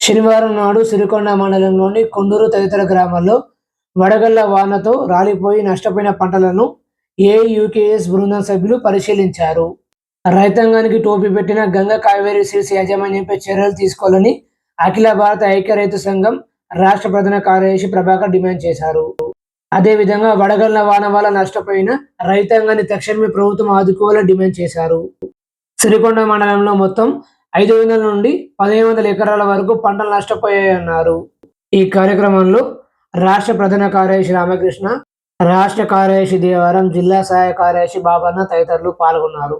శనివారం నాడు సిరికొండ మండలంలోని కొండూరు తదితర గ్రామాల్లో వడగళ్ళ వానతో రాలిపోయి నష్టపోయిన పంటలను ఏయుకేఎస్ బృందం సభ్యులు పరిశీలించారు. రైతాంగానికి టోపీ పెట్టిన గంగ కావేరీ సీడ్స్ యాజమాన్యంపై చర్యలు తీసుకోవాలని అఖిల భారత ఐక్య రైతు సంఘం రాష్ట్ర ప్రధాన కార్యదర్శి ప్రభాకర్ డిమాండ్ చేశారు. అదేవిధంగా వడగళ్ళ వాన వల్ల నష్టపోయిన రైతాంగాన్ని తక్షణమే ప్రభుత్వం ఆదుకోవాలని డిమాండ్ చేశారు. సిరికొండ మండలంలో మొత్తం ఐదు వందల నుండి పదిహేను వందల ఎకరాల వరకు పంటలు నష్టపోయాయన్నారు. ఈ కార్యక్రమంలో రాష్ట్ర ప్రధాన కార్యదర్శి రామకృష్ణ రాష్ట్ర కార్యదర్శి దేవారం జిల్లా సహాయ కార్యదర్శి బాబన్న తదితరులు పాల్గొన్నారు.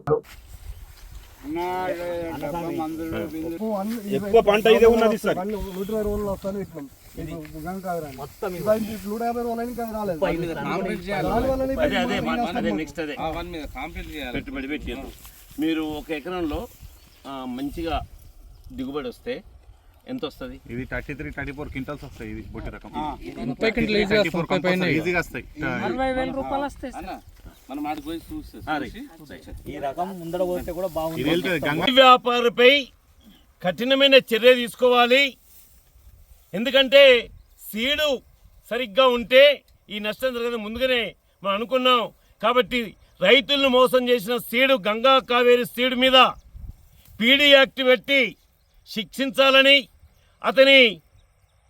ఎక్కువ పంట ఇదే ఉన్నది సార్. నూట ఇరవై రోజులు వస్తాను ఇట్లా నూట యాభై రోజులు అయినా రాలేదు మీరు ఒక ఎకరంలో మంచిగా దిగుబడి వస్తే ఎంత వస్తుంది ఇది thirty three thirty four quintals వస్తాయి ఇది బొట్టి రకం. ముప్పై క్వింటల్ ఈజీగా వస్తాయి, ముప్పై పైన ఈజీగా వస్తాయి. అన్న మనం ఆడికి పోయి చూస్తే ఇది వెళ్తుంది గంగ వ్యాపారిపై కఠినమైన చర్య తీసుకోవాలి. ఎందుకంటే సీడు సరిగ్గా ఉంటే ఈ నష్టం జరగదు. ముందుగానే మనం అనుకున్నాం. కాబట్టి రైతులను మోసం చేసిన సీడు గంగా కావేరి సీడు మీద పీడీ యాక్ట్ పెట్టి శిక్షించాలని అతని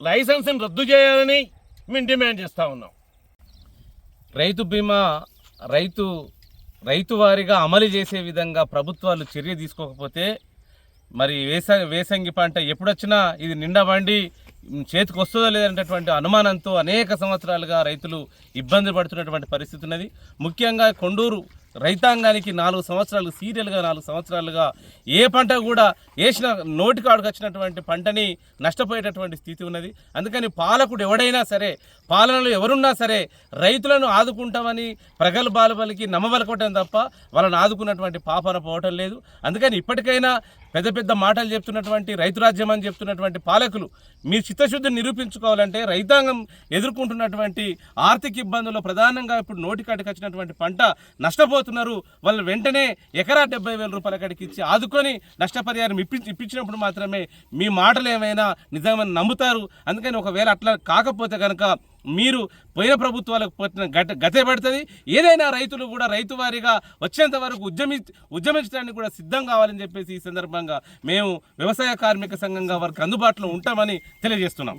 లైసెన్స్ని రద్దు చేయాలని మేము డిమాండ్ చేస్తూ ఉన్నాం. రైతు బీమా రైతు రైతువారిగా అమలు చేసే విధంగా ప్రభుత్వాలు చర్య తీసుకోకపోతే మరి వేస వేసంగి పంట ఎప్పుడొచ్చినా ఇది నిండా బండి చేతికి వస్తుందో లేదనేటటువంటి అనుమానంతో అనేక సంవత్సరాలుగా రైతులు ఇబ్బంది పడుతున్నటువంటి పరిస్థితి ఉన్నది. ముఖ్యంగా కొండూరు రైతాంగానికి నాలుగు సంవత్సరాలు సీరియల్గా నాలుగు సంవత్సరాలుగా ఏ పంట కూడా వేసిన నోటి కాడుకు వచ్చినటువంటి పంటని నష్టపోయేటటువంటి స్థితి ఉన్నది. అందుకని పాలకుడు ఎవడైనా సరే పాలనలో ఎవరున్నా సరే రైతులను ఆదుకుంటామని ప్రగల్భాలు బాలబలికి నమ్మబలకోవటం తప్ప వాళ్ళని ఆదుకున్నటువంటి పాపన పోవటం లేదు. అందుకని ఇప్పటికైనా పెద్ద పెద్ద మాటలు చెప్తున్నటువంటి రైతు రాజ్యం అని చెప్తున్నటువంటి పాలకులు మీ చిత్తశుద్ధిని నిరూపించుకోవాలంటే రైతాంగం ఎదుర్కొంటున్నటువంటి ఆర్థిక ఇబ్బందుల్లో ప్రధానంగా ఇప్పుడు నోటికాటికి వచ్చినటువంటి పంట నష్టపో నష్టపోతున్నారు వాళ్ళు వెంటనే ఎకరా డెబ్బై వేల రూపాయల కాడికి ఇచ్చి ఆదుకొని నష్టపరిహారం ఇప్పి ఇప్పించినప్పుడు మాత్రమే మీ మాటలు ఏమైనా నిజమని నమ్ముతారు? అందుకని ఒకవేళ అట్లా కాకపోతే కనుక మీరు పోయిన ప్రభుత్వాలకు పట్టిన గత గతే పడుతుంది. ఏదైనా రైతులు కూడా రైతు వారిగా వచ్చేంత వరకు ఉద్యమి ఉద్యమించడానికి కూడా సిద్ధం కావాలని చెప్పేసి ఈ సందర్భంగా మేము వ్యవసాయ కార్మిక సంఘంగా వారికి అందుబాటులో ఉంటామని తెలియజేస్తున్నాం.